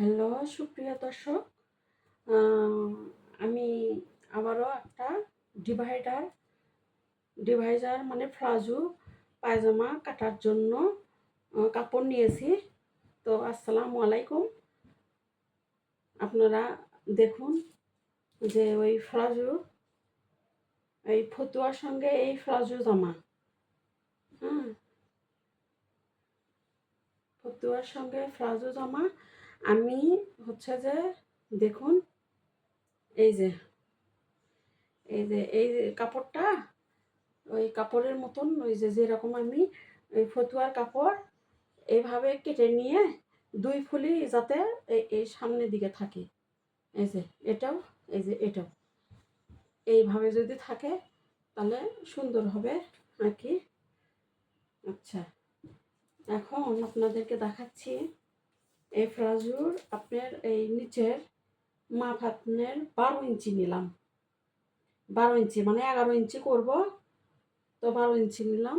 Hello, সুপ্রিয় দর্শক। আমি আবারও একটা ডিভাইডার ডিভাইজার মানে ফ্লাজু পায়জামা কাটার জন্য কাপড় নিয়েছি। তো আসসালামু আলাইকুম। আপনারা দেখুন যে ওই ফ্লাজু এই ফতুয়ার সঙ্গে এই ফ্লাজু জামা হ্যাঁ। ফতুয়ার সঙ্গে ফ্লাজু জামা আমি হচ্ছে যে, দেখুন, এই যে এই যে, এই কাপড়টা, ওই কাপড়ের মতন, ওই যে যেরকম আমি, ওই ফতুয়ার কাপড় এইভাবে কেটে নিয়ে দুই ফুলি যাতে এই সামনের দিকে থাকে। এই যে, এটাও, এই যে, এটাও। এইভাবে যদি থাকে, তাহলে সুন্দর হবে, আর কি? আচ্ছা এখন আপনাদেরকে দেখাচ্ছি। এই ফ্রাজুর আপনার এই নিচের মাপ আপনার বারো ইঞ্চি নিলাম। বারো ইঞ্চি মানে এগারো ইঞ্চি করব। তো বারো ইঞ্চি নিলাম।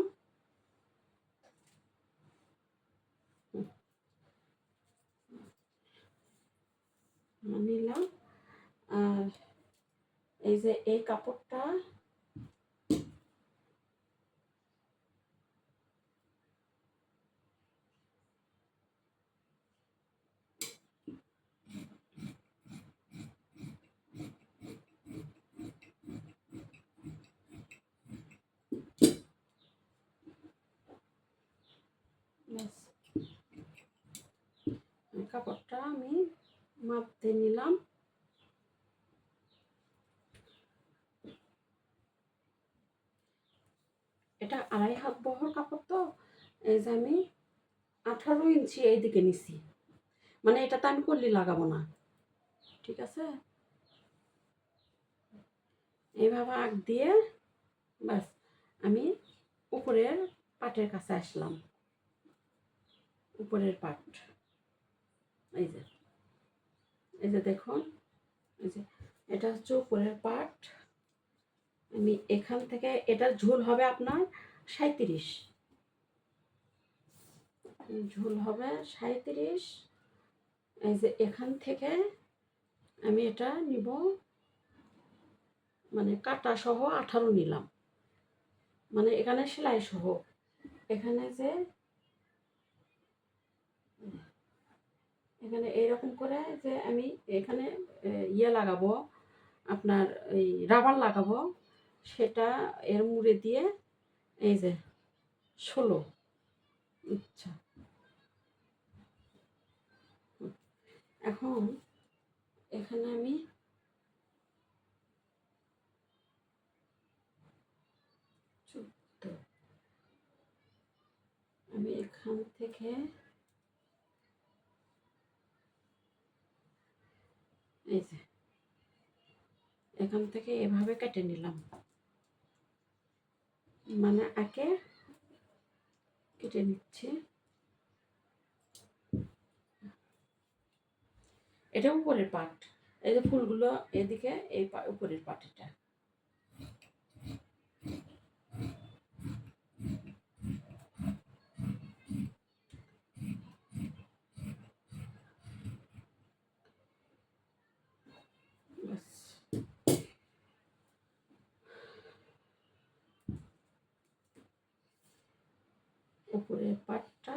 নিলাম। আর এই যে এই কাপড়টা ব্যাস এই কাপড়টা আমি মাপ দিয়ে নিলাম। এটা আড়াই হাত বহর কাপড় তো, এই যে আমি আঠারো ইঞ্চি এই দিকে নিছি। মানে এটাতে আমি কল্লি লাগাবো না। ঠিক আছে? এইভাবে আগ দিয়ে ব্যাস, আমি উপরের পাটের কাছে আসলাম। উপরের পাট। এই যে। এই যে দেখুন, এই যে এটা হচ্ছে উপরের পাট আমি এখান থেকে এটার ঝুল হবে আপনার সাঁত্রিশ ঝুল হবে সাঁত্রিশ এই যে এখান থেকে আমি এটা নিব মানে কাটা সহ আঠারো নিলাম। মানে এখানে সেলাই সহ। এখানে যে এখানে এইরকম করে যে আমি এখানে ইয়ে লাগাবো, আপনার এই রাবার লাগাবো, সেটা এর মুড়ে দিয়ে এই যে ষোলো। আচ্ছা। এখন এখানে আমি আমি এখান থেকে এই যে, এখান থেকে এভাবে কেটে নিলাম। মানে একে কেটে নিচ্ছি। এটা উপরের পাট এই যে ফুলগুলো এদিকে, এই উপরের পাট এটা ব্যাস উপরের পাটটা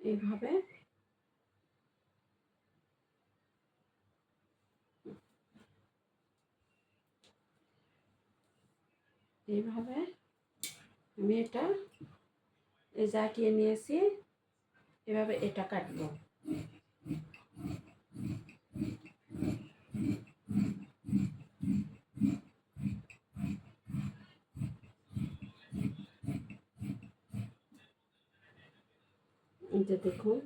এইভাবে। এইভাবে আমি এটা জাকিয়ে নিয়েছি এভাবে এটা কাটবো এই যে দেখুন।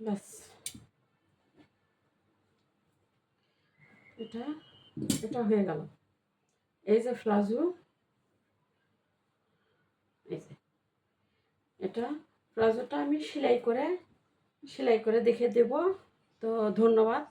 ব্যাস। এটা এটা হয়ে গেল। এই যে ফ্লাজু, এই যে। এটা প্লাজোটা আমি সেলাই করে সেলাই করে দেখে দেব। তো ধন্যবাদ।